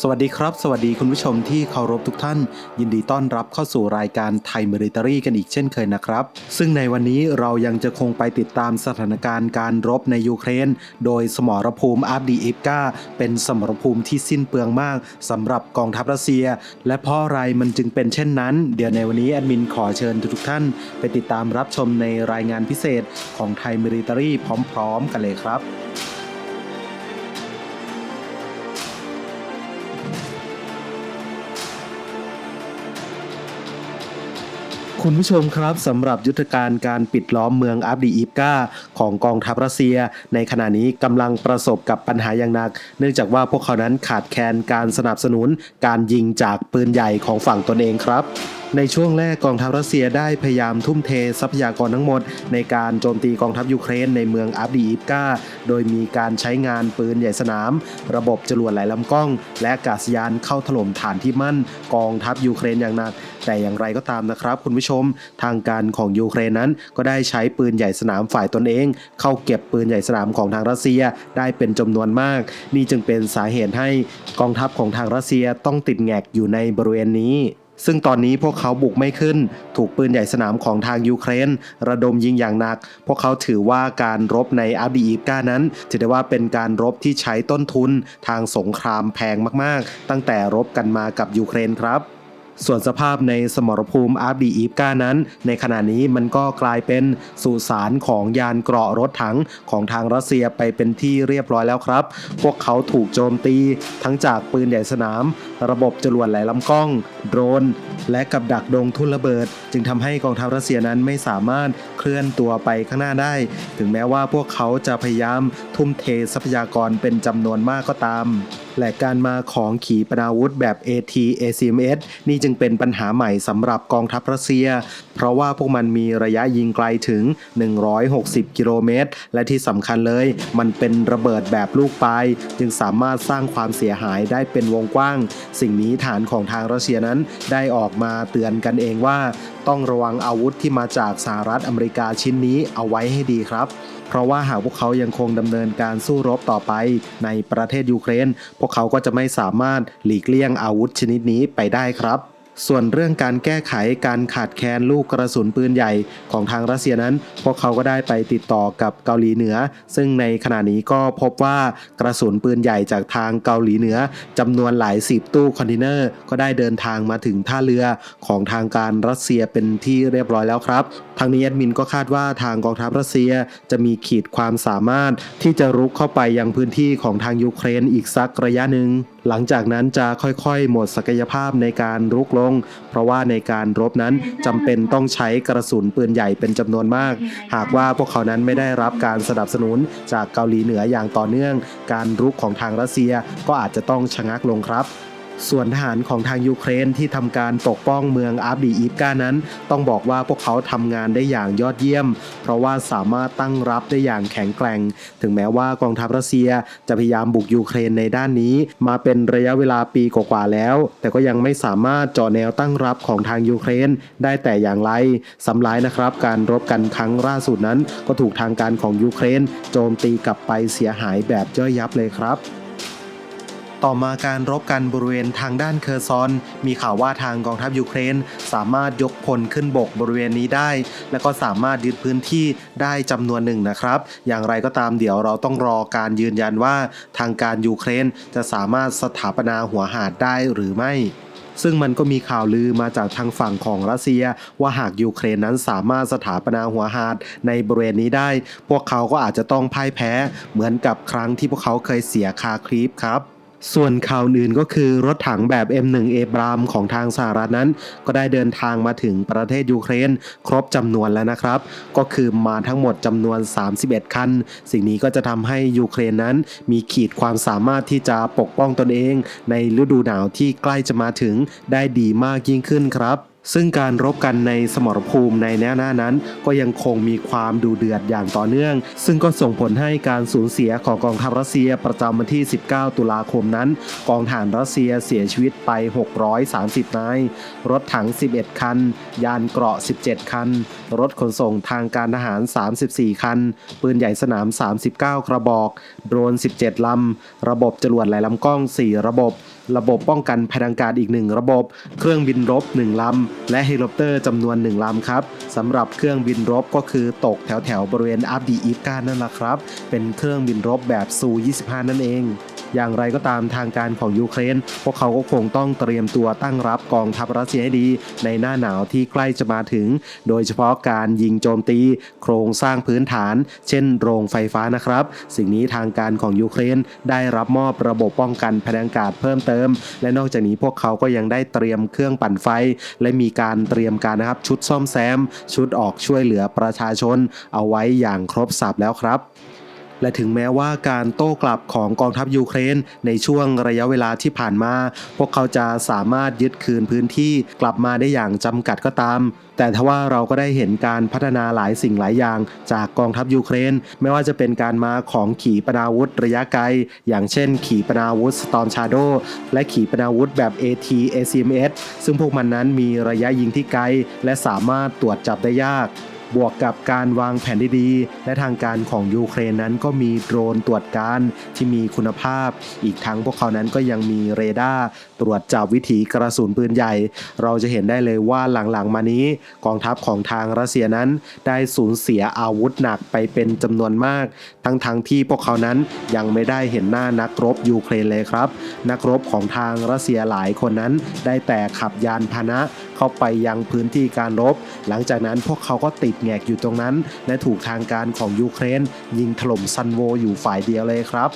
สวัสดีครับ สวัสดีคุณผู้ชมที่เคารพทุกท่าน ยินดีต้อนรับเข้าสู่รายการไทยมิลิเตอรี่กันอีกเช่นเคยนะครับ ซึ่งในวันนี้เรายังจะคงไปติดตามสถานการณ์การรบในยูเครน โดยสมรภูมิอาร์ดีอิฟกาเป็นสมรภูมิที่สิ้นเปลืองมากสำหรับกองทัพรัสเซีย และเพราะอะไรมันจึงเป็นเช่นนั้น เดี๋ยวในวันนี้แอดมินขอเชิญทุกท่าน ไปติดตามรับชมในรายงานพิเศษของไทยมิลิเตอรี่พร้อม ๆ กันเลยครับ คุณผู้ชมครับสำหรับยุทธการการปิดล้อมเมืองอับดีอีฟกาของกองทัพรัสเซีย ในขณะนี้กำลังประสบกับปัญหาอย่างหนัก เนื่องจากว่าพวกเขานั้นขาดแคลนการสนับสนุนการยิงจากปืนใหญ่ของฝั่งตนเองครับ ในช่วงแรกกองทัพรัสเซียได้พยายามทุ่มเททรัพยากรทั้งหมด ในการโจมตีกองทัพยูเครนในเมืองอับดีอีฟกา โดยมีการใช้งานปืนใหญ่สนาม ระบบจรวดหลายลำกล้อง และอากาศยานเข้าถล่มฐานที่มั่นกองทัพยูเครนอย่างหนัก แต่อย่างไรก็ตามนะครับคุณผู้ชม ทางการของยูเครนนั้น ก็ได้ใช้ปืนใหญ่สนามฝ่ายตนเอง เข้าเก็บปืนใหญ่สนามของทางรัสเซียได้เป็นจำนวนมาก นี่จึงเป็นสาเหตุให้กองทัพของทางรัสเซียต้องติดแงกอยู่ในบริเวณนี้ ซึ่งตอนนี้พวกเขาบุกไม่ขึ้น ถูกปืนใหญ่สนามของทางยูเครน ระดมยิงอย่างหนัก พวกเขาถือว่าการรบในอาบดีอีฟกานั้น ถือได้ว่าเป็นการรบที่ใช้ต้นทุนทางสงครามแพงมากๆ ตั้งแต่รบกันมากับยูเครนครับ ส่วนสภาพในสมรภูมิอาร์บีอีฟกานั้น ในขณะนี้มันก็กลายเป็นสุสานของยานเกราะรถถังของทางรัสเซียไปเป็นที่เรียบร้อยแล้วครับ พวกเขาถูกโจมตีทั้งจากปืนใหญ่สนาม ระบบจรวดหลายลำกล้อง โดรน และกับดักดงทุ่นระเบิด จึงทำให้กองทัพรัสเซียนั้นไม่สามารถเคลื่อนตัวไปข้างหน้าได้ ถึงแม้ว่าพวกเขาจะพยายามทุ่มเททรัพยากรเป็นจำนวนมากก็ตาม และการมาของขีปนาวุธแบบ AT ACMS นี่จึจึงเป็นปัญหาใหม่สำหรับกองทัพรัสเซีย เพราะว่าพวกมันมีระยะยิงไกลถึง 160 กิโลเมตร และที่สำคัญเลย มันเป็นระเบิดแบบลูกปลายจึงสามารถสร้างความเสียหายได้เป็นวงกว้าง สิ่งนี้ฐานของทางรัสเซียนั้นได้ออกมาเตือนกันเองว่า ต้องระวังอาวุธที่มาจากสหรัฐอเมริกาชิ้นนี้เอาไว้ให้ดีครับเพราะว่าหากพวกเขายังคงดำเนินการสู้รบต่อไปในประเทศยูเครน พวกเขาก็จะไม่สามารถหลีกเลี่ยงอาวุธชนิดนี้ไปได้ครับ ส่วนเรื่องการแก้ไขการขาดแคลนลูกกระสุนปืนใหญ่ของทางรัสเซียนั้น พวกเขาก็ได้ไปติดต่อกับเกาหลีเหนือ ซึ่งในขณะนี้ก็พบว่ากระสุนปืนใหญ่จากทางเกาหลีเหนือจำนวนหลายสิบตู้คอนเทนเนอร์ก็ได้เดินทางมาถึงท่าเรือของทางการรัสเซียเป็นที่เรียบร้อยแล้วครับทางนี้แอดมินก็คาดว่าทางกองทัพรัสเซียจะมีขีดความสามารถที่จะรุกเข้าไปยังพื้นที่ของทางยูเครนอีกสักระยะหนึ่งหลังจากนั้นจะค่อยๆ หมดศักยภาพในการรุกลง เพราะว่าในการรบนั้นจำเป็นต้องใช้กระสุนปืนใหญ่เป็นจำนวนมาก หากว่าพวกเขานั้นไม่ได้รับการสนับสนุนจากเกาหลีเหนืออย่างต่อเนื่อง การรุกของทางรัสเซียก็อาจจะต้องชะงักลงครับ ส่วนทหารของทางยูเครนที่ทำการปกป้องเมืองอาร์บีอีฟกานั้น ต้องบอกว่าพวกเขาทำงานได้อย่างยอดเยี่ยม เพราะว่าสามารถตั้งรับได้อย่างแข็งแกร่ง ถึงแม้ว่ากองทัพรัสเซียจะพยายามบุกยูเครนในด้านนี้ มาเป็นระยะเวลาปีกว่าๆแล้ว แต่ก็ยังไม่สามารถเจาะแนวตั้งรับของทางยูเครนได้แต่อย่างไรสำร้ายนะครับ การรบกันครั้งล่าสุดนั้น ก็ถูกทางการของยูเครน โจมตีกลับไปเสียหายแบบย่อยยับเลยครับ ต่อมาการรบกันบริเวณทางด้านเคอร์ซอน มีข่าวว่าทางกองทัพยูเครน สามารถยกพลขึ้นบกบริเวณนี้ได้ และก็สามารถยึดพื้นที่ได้จำนวนหนึ่งนะครับ อย่างไรก็ตามเดี๋ยวเราต้องรอการยืนยันว่าทางการยูเครนจะสามารถสถาปนาหัวหาดได้หรือไม่ซึ่งมันก็มีข่าวลือมาจากทางฝั่งของรัสเซีย ว่าหากยูเครนนั้นสามารถสถาปนาหัวหาดในบริเวณนี้ได้ พวกเขาก็อาจจะต้องพ่ายแพ้ เหมือนกับครั้งที่พวกเขาเคยเสียคาครีฟครับ ส่วนข่าวอื่นก็คือรถถังแบบ M1 เอบรามของทางสหรัฐนั้น ก็ได้เดินทางมาถึงประเทศยูเครน ครบจำนวนแล้วนะครับ ก็คือมาทั้งหมดจำนวน 31 คัน สิ่งนี้ก็จะทำให้ยูเครนนั้นมีขีดความสามารถที่จะปกป้องตนเอง ในฤดูหนาวที่ใกล้จะมาถึงได้ดีมากยิ่งขึ้นครับ ซึ่งการรบกันในสมรภูมิในแนวหน้านั้น ก็ยังคงมีความดูเดือดอย่างต่อเนื่อง ซึ่งก็ส่งผลให้การสูญเสียของกองทัพรัสเซียประจำวันที่ 19 ตุลาคมนั้น กองทหารรัสเซียเสียชีวิตไป 630 นาย รถถัง 11 คัน ยานเกราะ 17 คัน รถขนส่งทางการทหาร 34 คัน ปืนใหญ่สนาม 39 กระบอก โดรน 17 ลำ ระบบจรวดหลายลำกล้อง 4 ระบบ ระบบป้องกันภัยทางกาศอีก 1 ระบบ เครื่องบินรบ 1 ลำ และเฮลิคอปเตอร์จำนวน 1 ลำครับสำหรับเครื่องบินรบก็คือตกแถวแถวบริเวณอับดีอีฟกานั่นแหละครับ เป็นเครื่องบินรบแบบซู 25 นั่นเอง อย่างไรก็ตามทางการของยูเครน พวกเขาก็คงต้องเตรียมตัวตั้งรับกองทัพรัสเซียให้ดี ในหน้าหนาวที่ใกล้จะมาถึง โดยเฉพาะการยิงโจมตี โครงสร้างพื้นฐาน เช่น โรงไฟฟ้านะครับ สิ่งนี้ทางการของยูเครนได้รับมอบระบบป้องกันพลังอากาศเพิ่มเติม และนอกจากนี้พวกเขาก็ยังได้เตรียมเครื่องปั่นไฟ และมีการเตรียมการนะครับชุดซ่อมแซม ชุดออกช่วยเหลือประชาชน เอาไว้อย่างครบสับแล้วครับ และถึงแม้ว่าการโต้กลับของกองทัพยูเครน ในช่วงระยะเวลาที่ผ่านมา พวกเขาจะสามารถยึดคืนพื้นที่กลับมาได้อย่างจำกัดก็ตาม แต่ทว่าเราก็ได้เห็นการพัฒนาหลายสิ่งหลายอย่าง จากกองทัพยูเครน ไม่ว่าจะเป็นการมาของขีปนาวุธระยะไกล อย่างเช่น ขีปนาวุธ Storm Shadow และขีปนาวุธแบบ AT ACMS ซึ่งพวกมันนั้นมีระยะยิงที่ไกล และสามารถตรวจจับได้ยาก บวกกับการวางแผนที่ดีและทางการของยูเครนนั้นก็มีโดรนตรวจการที่มีคุณภาพ อีกทั้งพวกเขานั้นก็ยังมีเรดาร์ตรวจจับวิถีกระสุนปืนใหญ่ เราจะเห็นได้เลยว่าหลังๆมานี้ กองทัพของทางรัสเซียนั้น ได้สูญเสียอาวุธหนักไปเป็นจำนวนมาก ทั้งๆทที่พวกเขานั้นยังไม่ได้เห็นหน้านักรบยูเครนเลยครับ นักรบของทางรัสเซียหลายคนนั้นได้แต่ขับยานพาหนะ เข้าไปยังพื้นที่การรบ หลังจากนั้นพวกเขาก็ติดแงกอยู่ตรงนั้น และถูกทางการของยูเครน ยิงถล่มซันโวอยู่ฝ่ายเดียวเลยครับ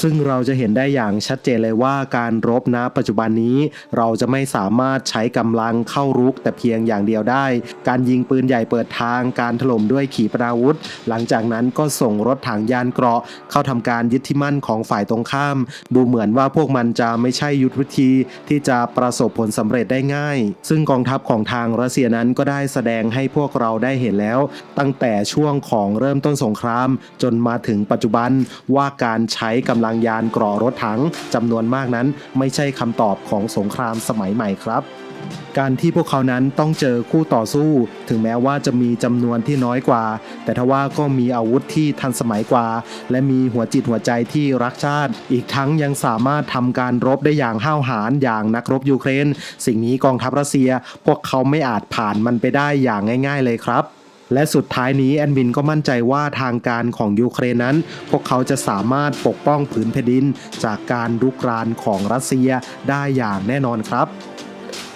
ซึ่งเราจะเห็นได้อย่างชัดเจนเลยว่าการรบณปัจจุบันนี้ เราจะไม่สามารถใช้กำลังเข้ารุกแต่เพียงอย่างเดียวได้ การยิงปืนใหญ่เปิดทางการถล่มด้วยขีปนาวุธ หลังจากนั้นก็ส่งรถถังยานเกราะ เข้าทำการยึดที่มั่นของฝ่ายตรงข้าม ดูเหมือนว่าพวกมันจะไม่ใช่ยุทธวิธีที่จะประสบผลสำเร็จได้ง่าย ซึ่งกองทัพของทางรัสเซียนั้นก็ได้แสดงให้พวกเราได้เห็นแล้ว ตั้งแต่ช่วงของเริ่มต้นสงคราม จนมาถึงปัจจุบันว่าการใช้กำลังยานกรอรถถังจำนวนมากนั้นไม่ใช่คำตอบของสงครามสมัยใหม่ครับการที่พวกเขานั้นต้องเจอคู่ต่อสู้ ถึงแม้ว่าจะมีจำนวนที่น้อยกว่า แต่ทว่าก็มีอาวุธที่ทันสมัยกว่า และมีหัวจิตหัวใจที่รักชาติ อีกทั้งยังสามารถทำการรบได้อย่างห้าวหาญอย่างนักรบยูเครน สิ่งนี้กองทัพรัสเซีย พวกเขาไม่อาจผ่านมันไปได้อย่างง่าย ๆ เลยครับ และสุดท้ายนี้แอนบินก็มั่นใจว่าทางการของยูเครนนั้น พวกเขาจะสามารถปกป้องผืนแผ่นดิน จากการรุกรานของรัสเซียได้อย่างแน่นอนครับ